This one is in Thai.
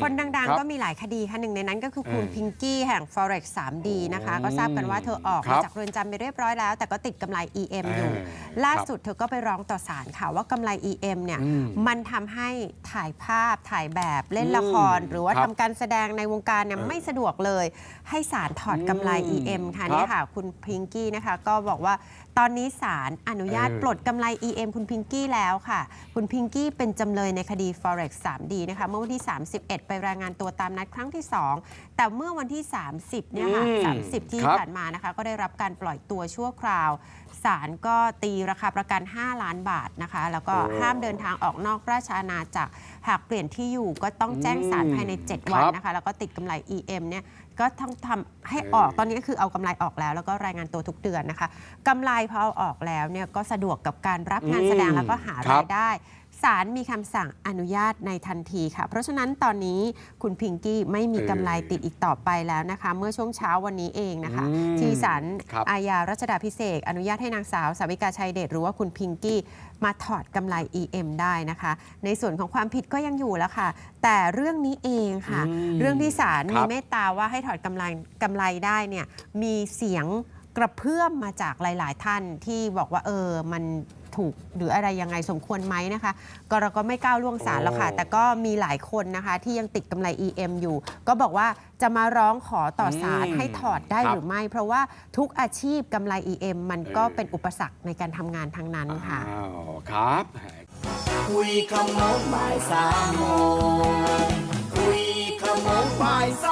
คนดังครับๆก็มีหลายคดีค่ะหนึ่งในนั้นก็คือคุณเออพิงกี้แห่ง Forex 3D นะคะอืมก็ทราบกันว่าเธอออกครัมาบจากเรือนจำไปเรียบร้อยแล้ว แต่ก็ติดกำไร EM อยู่เออล่าครับสุดเธอก็ไปร้องต่อศาลค่ะว่ากำไร EM เนี่ยอืมมันทำให้ถ่ายภาพถ่ายแบบเล่นละครอืมหรือว่าครับทำการแสดงในวงการเนี่ยเออไม่สะดวกเลย ให้ศาลถอดกำไรอืม EM ค่ะครับเนี่ยค่ะ คุณพิงกี้นะคะ ก็บอกว่าตอนนี้ศาลอนุญาตเออปลดกำไร EM คุณพิงกี้แล้วค่ะ คุณพิงกี้เป็นจำเลยในคดี Forex 3D นะคะเมื่อวันที่ 31ไปรายงานตัวตามนัดครั้งที่ 2 แต่เมื่อวันที่ 30เนี่ยค่ะอืม30 ที่ครับ ผ่านมานะคะ ก็ได้รับการปล่อยตัวชั่วคราวศาลก็ตีราคาประกัน 5 ล้านบาทนะคะ แล้วก็โอ้ห้ามเดินทางออกนอกราชอาณาจักรหากเปลี่ยนที่อยู่ก็ต้องแจ้งศาลภายใน 7 วันครับนะคะ แล้วก็ติดกำไร EM เนี่ยก็ต้องทำให้ออกเออตอนนี้ก็คือเอากำไรออกแล้ว แล้วก็รายงานตัวทุกเดือนนะคะกำไรพอเอาออกแล้วเนี่ยก็สะดวกกับการรับงานอืมแสดงแล้วก็หาครัราบ ยได้ ศาลมีคำสั่งอนุญาตในทันทีค่ะ เพราะฉะนั้นตอนนี้คุณพิงกี้ไม่มีกำไรติดอีกต่อไปแล้วนะคะ เมื่อช่วงเช้าวันนี้เองนะคะอืมที่ศาลครับอาญารัชดาพิเศษกอนุญาตให้นางสาวสาวิกาชัยเดชหรือว่าคุณพิงกี้มาถอดกำไร EM ได้นะคะ ในส่วนของความผิดก็ยังอยู่แล้วค่ะ แต่เรื่องนี้เองค่ะอืมเรื่องที่ศาลครัมีบเมตตาว่าให้ถอดกำไรกำไรได้เนี่ยมีเสียงกระเพื่อมมาจากหลาย ๆ ท่านที่บอกว่าเออมัน ถูกหรืออะไรยังไงสมควรไหมนะคะก็เราก็ไม่ก้าวล่วงศาลหรอกค่ะโอ้แต่ก็มีหลายคนนะคะที่ยังติดกำไร EM อยู่ ก็บอกว่าจะมาร้องขอต่อศาลอืมให้ถอดได้ครับหรือไม่ เพราะว่าทุกอาชีพกำไร EM มันก็เออ เป็นอุปสรรคในการทำงานทั้งนั้นค่ะ อ้าวครับ คุยขโมงบ่ายสามโมงคุยขโมงบ่ายสามโมง